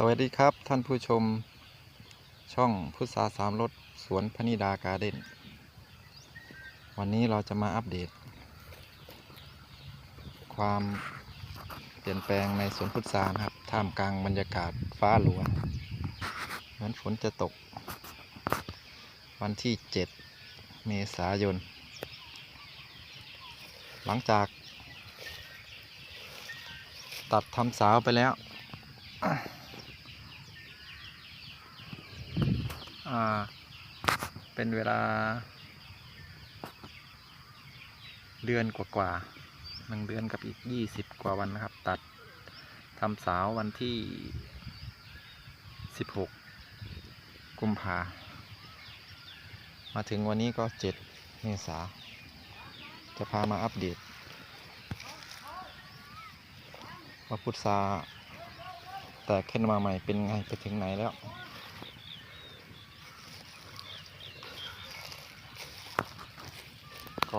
สวัสดีครับท่านผู้ชมช่องพุทธาสามรถสวนพนิดาการ์เด้น วันนี้เราจะมาอัปเดต ความเปลี่ยนแปลงในสวนพุทรานะครับ ท่ามกลางบรรยากาศฟ้าหลวงเหมือนฝนจะตก วันที่ 7 เมษายน หลังจาก ตัดทำสาวไปแล้ว อ่า เป็นเวลา เดือนกว่าๆหนึ่งเดือนกับอีกยี่สิบกว่าวันนะครับ ตัดทำสาววันที่สิบหกกุมภามาถึงวันนี้ก็เจ็ดเมษา จะพามาอัปเดตว่าพุทราแตกขึ้นมาใหม่เป็นไงไปถึงไหนแล้ว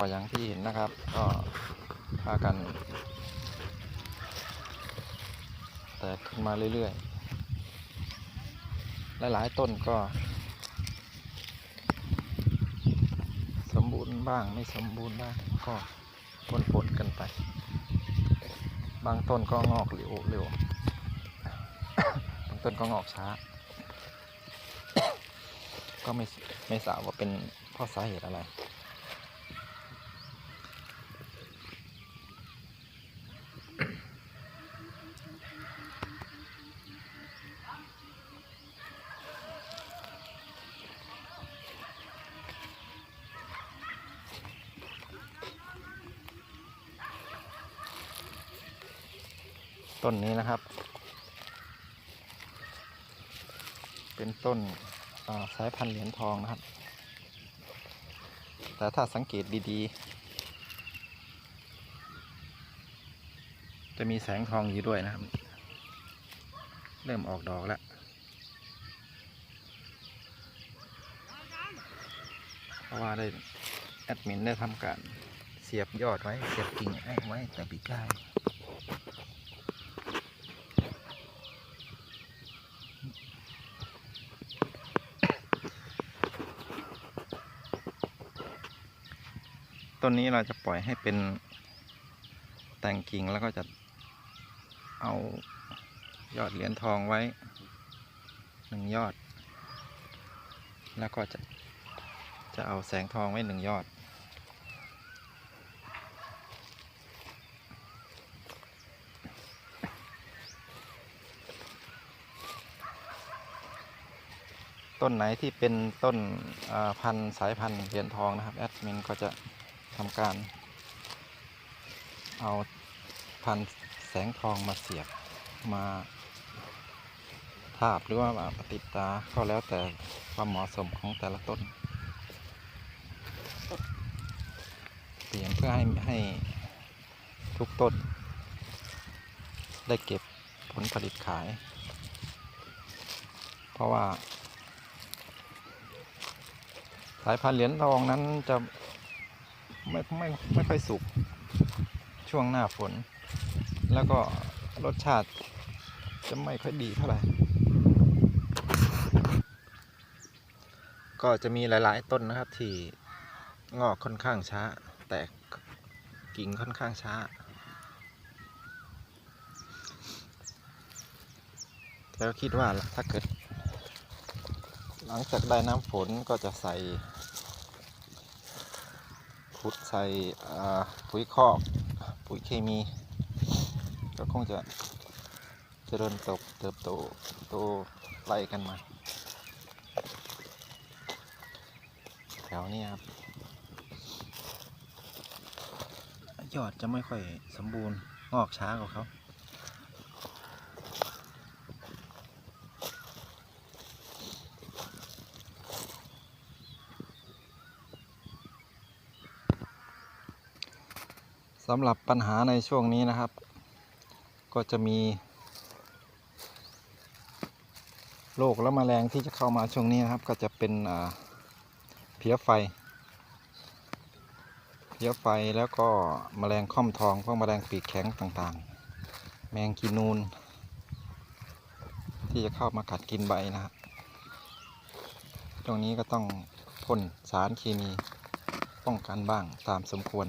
ก็อย่างที่เห็นนะครับ ก็พากัน แตกขึ้นมาเรื่อยๆ หลายๆต้นก็ สมบูรณ์บ้างไม่สมบูรณ์บ้างก็ปนปนกันไป บางต้นก็งอกเร็วเร็วบางต้นก็งอกช้า ก็ไม่ไม่ทราบว่าเป็นเพราะสาเหตุอะไร ต้นนี้นะครับ เป็นต้นสายพันธุ์เหรียญทองนะครับ แต่ถ้าสังเกตดีๆ จะมีแสงทองอยู่ด้วยนะครับ เริ่มออกดอกแล้วเพราะว่าได้แอดมินได้ทำการเสียบยอดไว้ เสียบกิ่งไว้แต่ปีกาย ต้นนี้เราจะปล่อยให้เป็นแต่งกิ่งแล้วก็จะเอายอดเหรียญทองไว้หนึ่งยอด แล้วก็จะจะเอาแสงทองไว้หนึ่งยอด ต้นไหนที่เป็นต้นพันธุ์สายพันธุ์เหรียญทองนะครับแอดมินก็จะ ทำการ เอาพันแสงทองมาเสียบมาทาบหรือว่ามาติดตาก็แล้วแต่ความเหมาะสมของแต่ละต้น เปลี่ยนเพื่อให้ให้ทุกต้น ได้เก็บผลผลิตขาย เพราะว่า สายพันธุ์เหรียญทองนั้นจะ ไม่ไม่ไม่ค่อยสุกช่วงหน้าฝน แล้วก็รสชาติจะไม่ค่อยดีเท่าไหร่ ก็จะมีหลาย ๆ ต้นนะครับที่งอกค่อนข้างช้า แตกกิ่งค่อนข้างช้า แล้วคิดว่าถ้าเกิด หลังจากได้น้ำฝนก็จะใส่ ขุดใส่ปุ๋ยคอกปุ๋ยเคมี ก็คงจะเจริญเติบเติบโตโตไล่กันมา แถวนี้ครับ ยอดจะไม่ค่อยสมบูรณ์งอกช้ากว่าเขา สำหรับปัญหาในช่วงนี้นะครับ ก็จะมีโรคและแมลงที่จะเข้ามาช่วงนี้นะครับ ก็จะเป็นเพี้ยไฟ เพี้ยไฟแล้วก็แมลงค่อมทองพวกแมลงปีกแข็งต่างๆ แมงกีนูน ที่จะเข้ามากัดกินใบนะฮะตรงนี้ก็ต้องพ่นสารเคมีป้องกันบ้างตามสมควร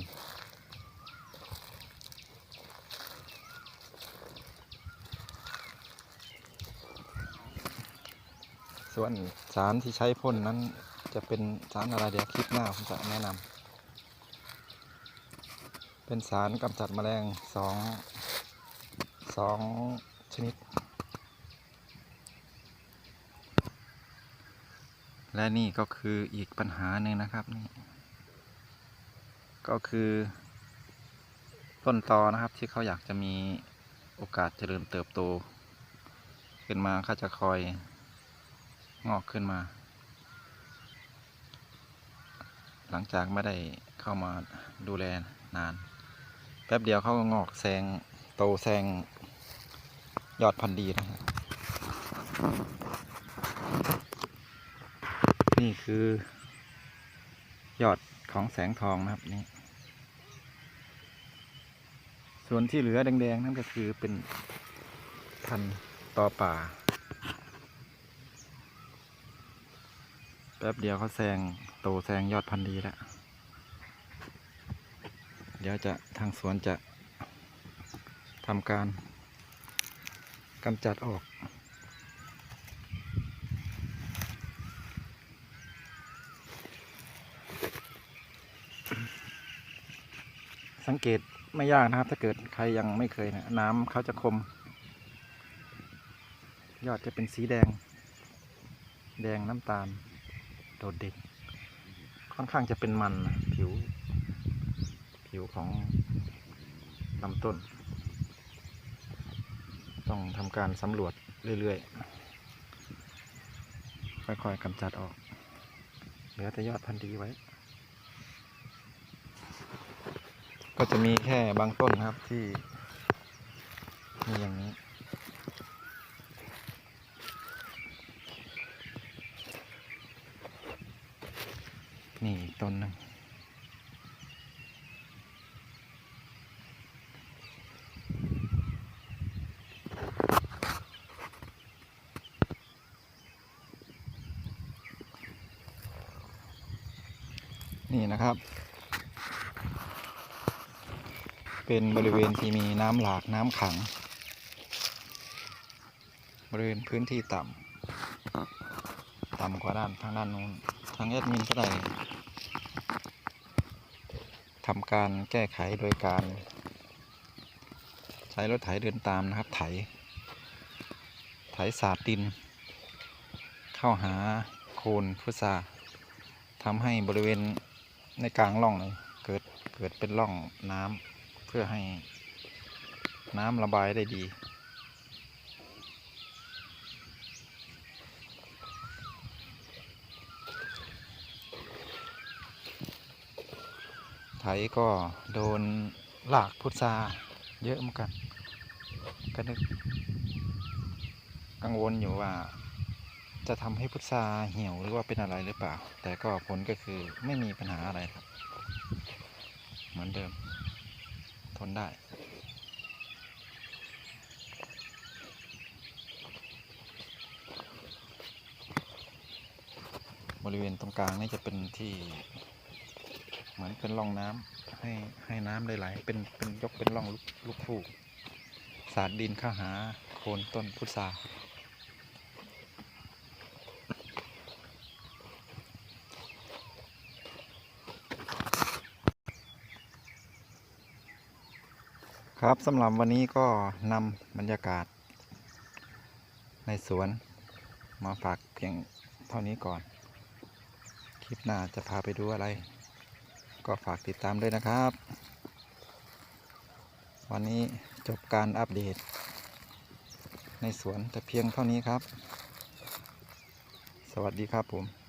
ส่วนสารที่ใช้พ่นนั้นจะเป็นสารอะไรเดี๋ยวคลิปหน้าผมจะแนะนำเป็นสารกำจัดแมลงสองสองชนิด และนี่ก็คืออีกปัญหาหนึ่งนะครับนี่ก็คือต้นตอนะครับที่เขาอยากจะมีโอกาสเจริญเติบโต ขึ้นมาเขาจะคอย งอกขึ้นมา หลังจากไม่ได้เข้ามาดูแลนาน แป๊บเดียวเขาก็งอกแซงโตแซงยอดพันธุ์ดีนะครับนี่คือยอดของแสงทองนะครับนี่ ส่วนที่เหลือแดง ๆ นั่นก็คือเป็นพันธุ์ตอป่า แป๊บเดียวเขาแซงโตแซงยอดพันธุ์ดีแล้ว เดี๋ยวจะทางสวนจะทำการกำจัดออก สังเกตไม่ยากนะครับ ถ้าเกิดใครยังไม่เคยนะน้ำเขาจะคม ยอดจะเป็นสีแดง แดงน้ำตาล โดดเด่นค่อนข้างจะเป็นมันนะผิว ผิวของลำต้น ต้องทำการสำรวจเรื่อยๆ ค่อยๆกำจัดออก เหลือแต่ยอดพันธุ์ดีไว้ ก็จะมีแค่บางต้นครับที่มีอย่างนี้ นี่อีก ต้นหนึ่งนี่นะครับ เป็นบริเวณที่มีน้ำหลากน้ำขัง บริเวณพื้นที่ต่ำ ต่ำกว่าด้านทางด้านนู้นางแอดมินก็ได้ทำการแก้ไขโดยการ ใช้รถไถเดินตามนะครับ ไถ ไถสาดดิน เข้าหาโคนพุทราทำให้บริเวณในกลางร่องเลยเกิดเกิดเป็นร่องน้ำเพื่อให้น้ำระบายได้ดี ไถก็โดนหลากพุทราเยอะเหมือนกันก็นึกกังวลอยู่ว่า จะทำให้พุทราเหี่ยวหรือว่าเป็นอะไรหรือเปล่า แต่ก็ผลก็คือไม่มีปัญหาอะไรครับ เหมือนเดิม ทนได้ บริเวณตรงกลางนี่จะเป็นที่ เหมือนเป็นร่องน้ำให้ให้น้ำได้ไหลเป็นเป็นยกเป็นร่องลูกลูกฟูกสาดดินเข้าหาโคนต้นพุทราครับสำหรับวันนี้ก็นำบรรยากาศ ในสวนมาฝากเพียงเท่านี้ก่อน คลิปหน้าจะพาไปดูอะไร ก็ฝากติดตามด้วยนะครับ วันนี้จบการอัปเดต ในสวนแต่เพียงเท่านี้ครับ สวัสดีครับผม